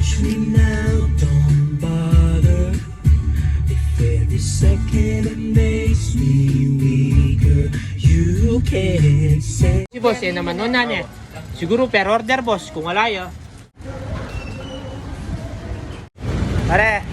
touch me now, don't bother. If every second it makes me weaker, you can't say. Si boss, eh naman nun eh. Siguro per order boss, kung wala yun. Pare.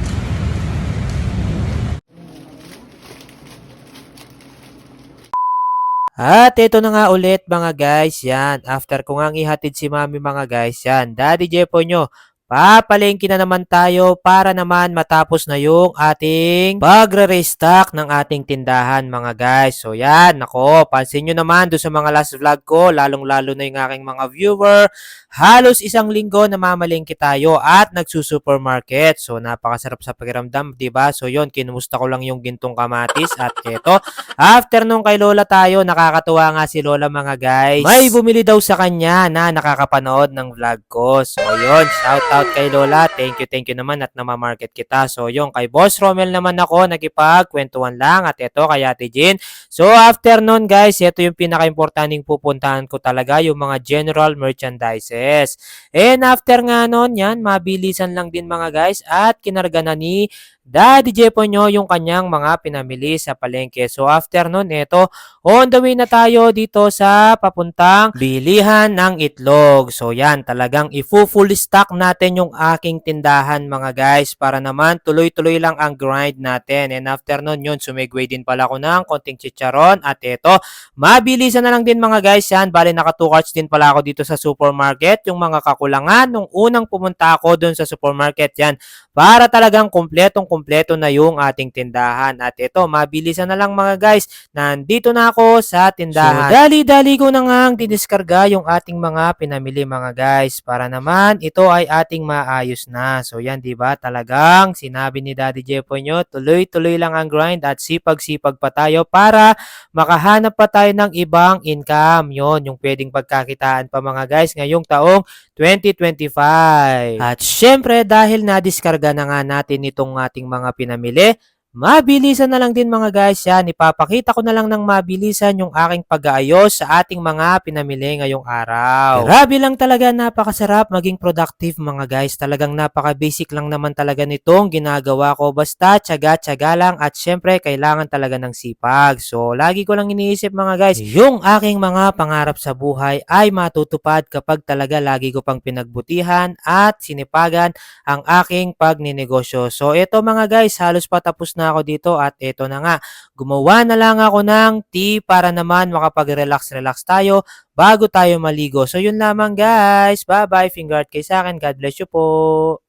At ito na nga ulit mga guys, yan. After ko nga ihatid si mami mga guys, yan. Daddy Jepo nyo, papalengke na naman tayo para naman matapos na yung ating pagre-restock ng ating tindahan mga guys. So yan, nako, pansin nyo naman doon sa mga last vlog ko, lalong-lalo na yung aking mga viewer, halos isang linggo namamalengke tayo at nagsusupermarket. So napakasarap sa pakiramdam, ba? So yon, kinumusta ko lang yung gintong kamatis at eto, after nung kay Lola tayo, nakakatuwa nga si Lola mga guys. May bumili daw sa kanya na nakakapanood ng vlog ko. So yon, shout out kay Lola. Thank you, thank you naman at namamarket kita. So yon, kay Boss Romel naman ako nakipagkwentuhan lang at eto kay Ate Jean. So after nun guys, ito yung pinaka-importanting pupuntahan ko talaga, yung mga general merchandises. And after nga nun, yan, mabilisan lang din mga guys at kinarga na ni Daddy Jepo nyo yung kanyang mga pinamili sa palengke. So after nun, eto, on the way na tayo dito sa papuntang bilihan ng itlog. So yan, talagang ifu-full stock natin yung aking tindahan mga guys para naman tuloy-tuloy lang ang grind natin. And after nun yun, sumigway din pala ako ng konting chicharon at eto, mabilisan na lang din mga guys yan. Bali naka 2 carts din pala ako dito sa supermarket. Yung mga kakulangan nung unang pumunta ako dun sa supermarket yan para talagang kumpletong kumpleto na yung ating tindahan. At ito, mabilisan na lang mga guys, nandito na ako sa tindahan. So, dali-dali ko na nga ang diniskarga yung ating mga pinamili mga guys para naman ito ay ating maayos na. So yan, di ba? Talagang sinabi ni Daddy Jepo nyo, tuloy-tuloy lang ang grind at sipag-sipag pa tayo para makahanap pa tayo ng ibang income. Yon, yung pwedeng pagkakitaan pa mga guys ngayong taong 2025. At syempre dahil na-diskarga na nga natin itong ating mga pinamili, Mabilisan na lang din mga guys yan. Ipapakita ko na lang ng mabilisan yung aking pag-aayos sa ating mga pinamili ngayong araw. Grabe lang talaga napakasarap maging productive mga guys. Talagang napaka-basic lang naman talaga nitong ginagawa ko. Basta tsaga-tsaga lang at syempre kailangan talaga ng sipag. So lagi ko lang iniisip mga guys, yung aking mga pangarap sa buhay ay matutupad kapag talaga lagi ko pang pinagbutihan at sinipagan ang aking pagninegosyo. So ito mga guys, halos patapos na ako dito at ito na nga, gumawa na lang ako ng tea para naman makapag-relax-relax tayo bago tayo maligo. So yun lamang guys, bye-bye, finger art kay sa akin, God bless you po.